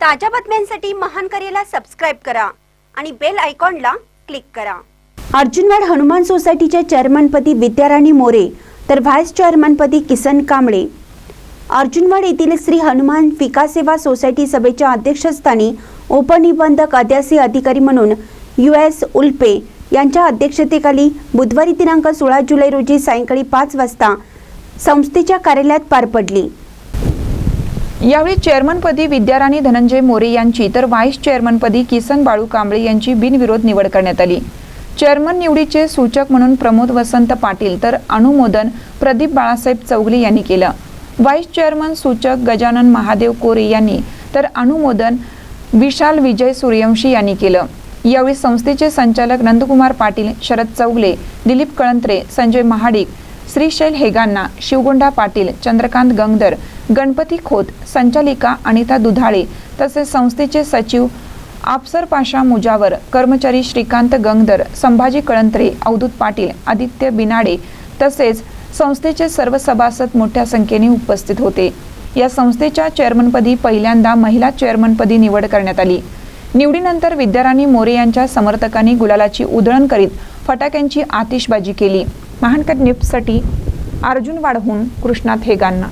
ताज्या बातम्यांसाठी महान करेला सबस्क्राईब करा आणि बेल आयकॉनला क्लिक करा. अर्जुनवाड हनुमान सोसायटीच्या चेअरमनपदी विद्याराणी मोरे तर व्हाईस चेअरमनपदी किसन कांबळे. अर्जुनवाड येथील श्री हनुमान विकास सेवा सोसायटी सभेच्या अध्यक्षस्थानी उपनिबंधक अध्यासी अधिकारी म्हणून यू एस उल्पे यांच्या अध्यक्षतेखाली बुधवारी दिनांक सोळा जुलै रोजी सायंकाळी पाच वाजता संस्थेच्या कार्यालयात पार पडली. यावेळी चेअरमनपदी विद्याराणी धनंजय मोरे यांची तर व्हाईस चेअरमनपदी किसन बाळू कांबळे यांची बिनविरोध निवड करण्यात आली. चेअरमन निवडीचे सूचक म्हणून प्रमोद वसंत पाटील तर अनुमोदन प्रदीप बाळासाहेब चौगले यांनी केलं. व्हाईस चेअरमन सूचक गजानन महादेव कोरे यांनी तर अनुमोदन विशाल विजय सूर्यवंशी यांनी केलं. यावेळी संस्थेचे संचालक नंदकुमार पाटील शरद चौगले दिलीप कळंत्रे संजय महाडिक श्रीशैल हेगांना शिवगोंडा पाटील चंद्रकांत गंगदर गणपती खोत संचालिका अनिता दुधाळे तसेच संस्थेचे सचिव आपसर पाशा मुजावर कर्मचारी श्रीकांत गंगदर संभाजी कळंत्रे अवधूत पाटील आदित्य बिनाडे तसेच संस्थेचे सर्व सभासद मोठ्या संख्येने उपस्थित होते. या संस्थेच्या चेअरमनपदी पहिल्यांदा महिला चेअरमनपदी निवड करण्यात आली. निवडीनंतर विद्याराणी मोरे यांच्या समर्थकांनी गुलालाची उधळण करीत फटाक्यांची आतिषबाजी केली. महानकर न्यूजसाठी अर्जुन वाढवून कृष्णात हेगांना